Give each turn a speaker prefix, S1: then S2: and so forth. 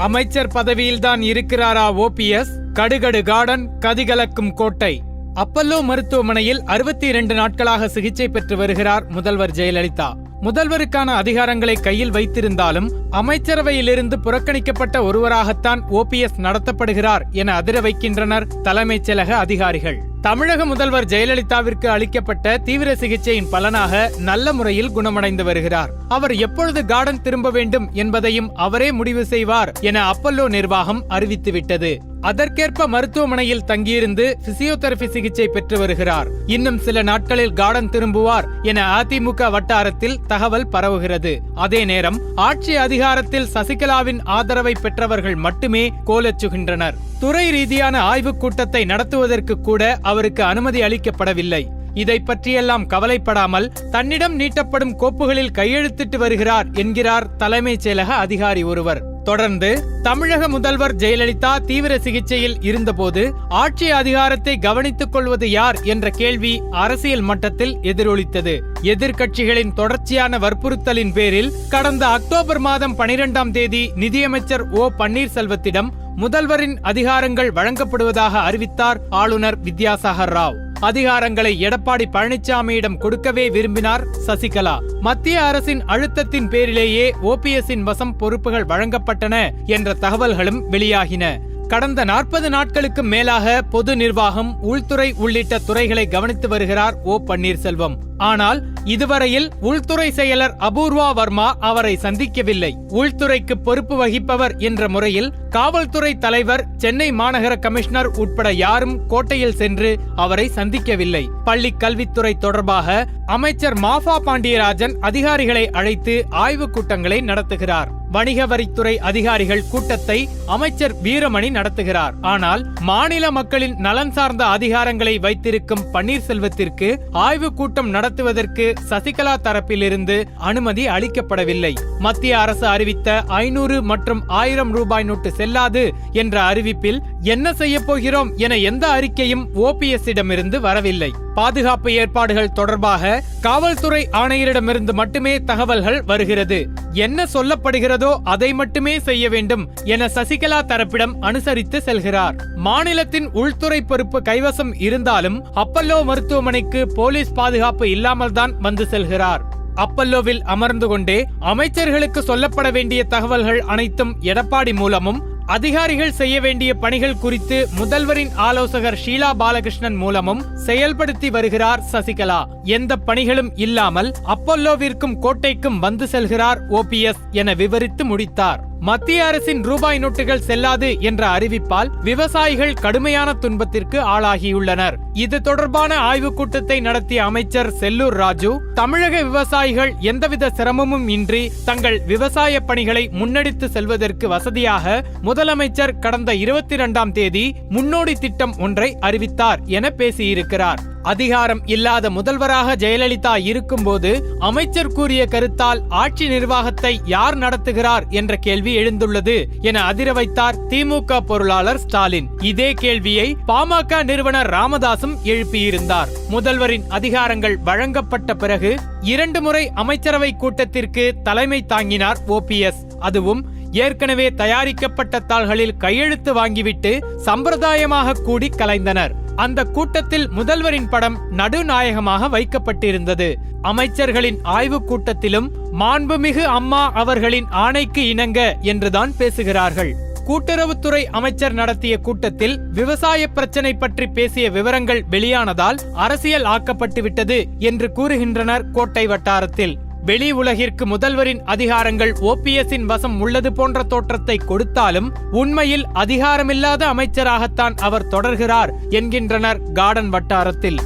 S1: அமைச்சர் பதவியில்தான் இருக்கிறாரா OPS கடுகடு garden கதிகலக்கும் கோட்டை. அப்பல்லோ மருத்துவமனையில் அறுபத்தி இரண்டு நாட்களாக சிகிச்சை பெற்று வருகிறார் முதல்வர் ஜெயலலிதா. முதல்வருக்கான அதிகாரங்களை கையில் வைத்திருந்தாலும் அமைச்சரவையிலிருந்து புறக்கணிக்கப்பட்ட ஒருவராகத்தான் ஓபிஎஸ் நடத்தப்படுகிறார் என அதிர வைக்கின்றனர் தலைமைச் செயலக அதிகாரிகள். தமிழக முதல்வர் ஜெயலலிதாவிற்கு அளிக்கப்பட்ட தீவிர சிகிச்சையின் பலனாக நல்ல முறையில் குணமடைந்து வருகிறார். அவர் எப்பொழுது கார்டன் திரும்ப வேண்டும் என்பதையும் அவரே முடிவு செய்வார் என அப்பல்லோ நிர்வாகம் அறிவித்துவிட்டது. அதற்கேற்ப மருத்துவமனையில் தங்கியிருந்து பிசியோதெரபி சிகிச்சை பெற்று வருகிறார். இன்னும் சில நாட்களில் கார்டன் திரும்புவார் என அதிமுக வட்டாரத்தில் தகவல் பரவுகிறது. அதே நேரம் ஆட்சி அதிகாரத்தில் சசிகலாவின் ஆதரவை பெற்றவர்கள் மட்டுமே கோலச்சுகின்றனர். துறை ரீதியான ஆய்வுக் கூட்டத்தை நடத்துவதற்கு கூட அவருக்கு அனுமதி அளிக்கப்படவில்லை. இதை பற்றியெல்லாம் கவலைப்படாமல் தன்னிடம் நீட்டப்படும் கோப்புகளில் கையெழுத்திட்டு வருகிறார் என்கிறார் தலைமைச் செயலக அதிகாரி ஒருவர். தொடர்ந்து தமிழக முதல்வர் ஜெயலலிதா தீவிர சிகிச்சையில் இருந்தபோது ஆட்சி அதிகாரத்தை கவனித்துக் கொள்வது யார் என்ற கேள்வி அரசியல் மட்டத்தில் எதிரொலித்தது. எதிர்க்கட்சிகளின் தொடர்ச்சியான வற்புறுத்தலின் பேரில் கடந்த அக்டோபர் மாதம் பனிரெண்டாம் தேதி நிதியமைச்சர் ஓ பன்னீர்செல்வத்திடம் முதல்வரின் அதிகாரங்கள் வழங்கப்படுவதாக அறிவித்தார் ஆளுநர் வித்யாசாகர் ராவ். அதிகாரங்களை எடப்பாடி பழனிசாமியிடம் கொடுக்கவே விரும்பினார் சசிகலா. மத்திய அரசின் அழுத்தத்தின் பேரிலேயே ஓபிஎஸ்ஸின் வசம் பொறுப்புகள் வழங்கப்பட்டன என்ற தகவல்களும் வெளியாகின. கடந்த நாற்பது நாட்களுக்கு மேலாக பொது நிர்வாகம் உள்துறை உள்ளிட்ட துறைகளை கவனித்து வருகிறார் ஓ பன்னீர்செல்வம். ஆனால் இதுவரையில் உள்துறை செயலர் அபூர்வா வர்மா அவரை சந்திக்கவில்லை. உள்துறைக்கு பொறுப்பு வகிப்பவர் என்ற முறையில் காவல்துறை தலைவர் சென்னை மாநகர கமிஷனர் உட்பட யாரும் கோட்டையில் சென்று அவரை சந்திக்கவில்லை. பள்ளி கல்வித்துறை தொடர்பாக அமைச்சர் மாஃபா பாண்டியராஜன் அதிகாரிகளை அழைத்து ஆய்வுக் கூட்டங்களை நடத்துகிறார். வணிக வரித்துறை அதிகாரிகள் கூட்டத்தை அமைச்சர் வீரமணி நடத்துகிறார். ஆனால் மாநில மக்களின் நலன் சார்ந்த அதிகாரங்களை வைத்திருக்கும் பன்னீர்செல்வத்திற்கு ஆய்வுக் கூட்டம் நடத்துவதற்கு சசிகலா தரப்பிலிருந்து அனுமதி அளிக்கப்படவில்லை. மத்திய அரசு அறிவித்த ஐநூறு மற்றும் ஆயிரம் ரூபாய் நோட்டு செல்லாது என்ற அறிவிப்பில் என்ன செய்ய போகிறோம் என எந்த அறிக்கையும் ஓபிஎஸ்ஸிடமிருந்து வரவில்லை. பாதுகாப்பு ஏற்பாடுகள் தொடர்பாக காவல்துறை ஆணையரிடமிருந்து மட்டுமே தகவல்கள் வருகிறது. என்ன சொல்லப்படுகிறதோ அதை மட்டுமே செய்ய வேண்டும் என சசிகலா தரப்பிடம் அனுசரித்து செல்கிறார். மாநிலத்தின் உள்துறை பொறுப்பு கைவசம் இருந்தாலும் அப்பல்லோ மருத்துவமனைக்கு போலீஸ் பாதுகாப்பு இல்லாமல் தான் வந்து செல்கிறார். அப்பல்லோவில் அமர்ந்து கொண்டே அமைச்சர்களுக்கு சொல்லப்பட வேண்டிய தகவல்கள் அனைத்தும் எடப்பாடி மூலமும் அதிகாரிகள் செய்ய வேண்டிய பணிகள் குறித்து முதல்வரின் ஆலோசகர் ஷீலா பாலகிருஷ்ணன் மூலமும் செயல்படுத்தி வருகிறார் சசிகலா. எந்த பணிகளும் இல்லாமல் அப்பல்லோவிற்கும் கோட்டைக்கும் வந்து செல்கிறார் ஓபிஎஸ் என விவரித்து முடித்தார். மத்திய அரசின் ரூபாய் நோட்டுகள் செல்லாது என்ற அறிவிப்பால் விவசாயிகள் கடுமையான துன்பத்திற்கு ஆளாகியுள்ளனர். இது தொடர்பான ஆய்வுக் கூட்டத்தை நடத்திய அமைச்சர் செல்லூர் ராஜு தமிழக விவசாயிகள் எந்தவித சிரமமும் இன்றி தங்கள் விவசாய பணிகளை முன்னெடுத்து செல்வதற்கு வசதியாக முதலமைச்சர் கடந்த இருபத்தி இரண்டாம் தேதி முன்னோடி திட்டம் ஒன்றை அறிவித்தார் என பேசியிருக்கிறார். அதிகாரம் இல்லாத முதல்வராக ஜெயலலிதா இருக்கும்போது அமைச்சர் கூறிய கருத்தால் ஆட்சி நிர்வாகத்தை யார் நடத்துகிறார் என்ற கேள்வி எழுந்துள்ளது என அதிர வைத்தார் திமுக பொருளாளர் ஸ்டாலின். இதே கேள்வியை பாமக நிறுவனர் ராமதாசும் எழுப்பியிருந்தார். முதல்வரின் அதிகாரங்கள் வழங்கப்பட்ட பிறகு இரண்டு முறை அமைச்சரவை கூட்டத்திற்கு தலைமை தாங்கினார் ஓபிஎஸ் அதுவும் ஏற்கனவே தயாரிக்கப்பட்ட தாள்களில் கையெழுத்து வாங்கிவிட்டு சம்பிரதாயமாக கூடி கலைந்தனர். அந்த கூட்டத்தில் முதல்வரின் படம் நடுநாயகமாக வைக்கப்பட்டிருந்தது. அமைச்சர்களின் ஆய்வுக் கூட்டத்திலும் மாண்புமிகு அம்மா அவர்களின் ஆணைக்கு இணங்க என்றுதான் பேசுகிறார்கள். கூட்டுறவுத்துறை அமைச்சர் நடத்திய கூட்டத்தில் விவசாய பிரச்சனை பற்றி பேசிய விவரங்கள் வெளியானதால் அரசியல் ஆக்கப்பட்டுவிட்டது என்று கூறுகின்றனர் கோட்டை வட்டாரத்தில். வெளி உலகிற்கு முதல்வரின் அதிகாரங்கள் ஓபிஎஸ்ஸின் வசம் உள்ளது போன்ற தோற்றத்தை கொடுத்தாலும் உண்மையில் அதிகாரமில்லாத அமைச்சராகத்தான் அவர் தொடர்கிறார் என்கின்றனர் கார்டன் வட்டாரத்தில்.